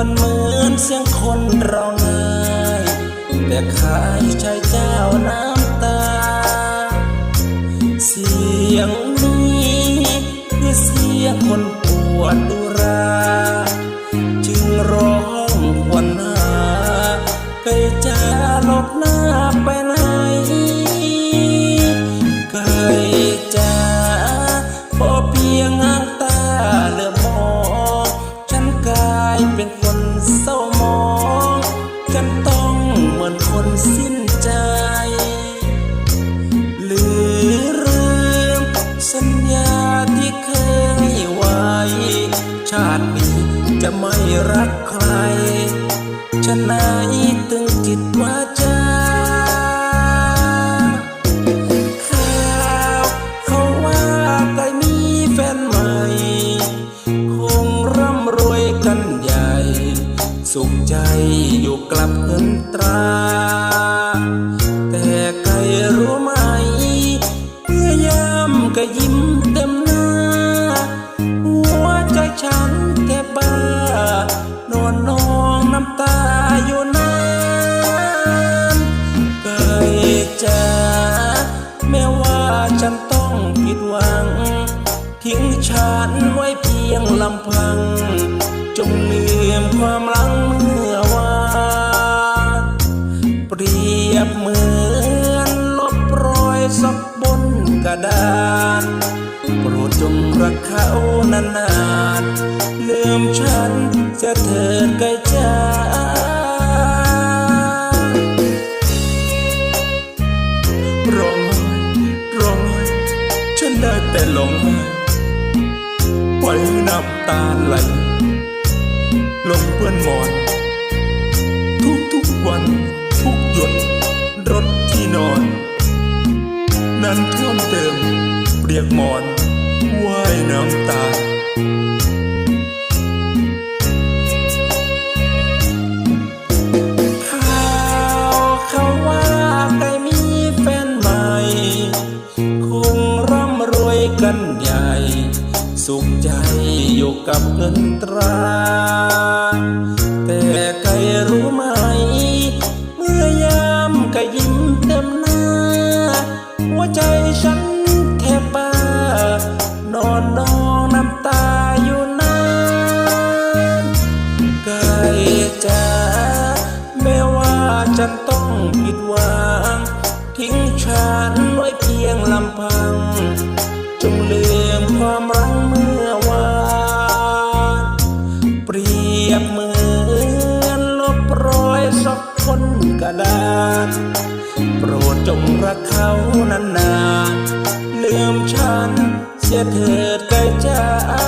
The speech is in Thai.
ันเหมือนเสียงคนร้องไห้แต่ขายชายเจ้าน้ำตา เสียงนี้คือเสียงคนปวด ชาตินี้จะไม่รักใครฉะไหนตึงจิตวาจาข่าวเขาว่าใครมีแฟนใหม่ คงร่ำรวยกันใหญ่ สุขใจอยู่กลับเงินตรา แต่ใครรู้ไหมเมื่อยามก็ยิ้ม ผิดหวัง ทิ้งฉันไว้เพียงลำพัง จงลืมความหลังเมื่อวานเปรียบเหมือนลบรอยสักบนกระดานโปรดจงรักเขานานๆลืมฉันจะเถิดไกลจ้ น้ำตาไหล ลงเปื้อนหมอน ทุกทุกวันทุกหยด รถที่นอน นั้นท่วมเติมเปรียกหมอนว่ายน้ำตา สุขใจอยู่กับเงินตรา แต่ใครรู้ไหม เมื่อยามก็ยิ้มเต็มหน้า หัวใจ จงรักเขานานๆลืมฉัน เสียเถิดไกลจ้า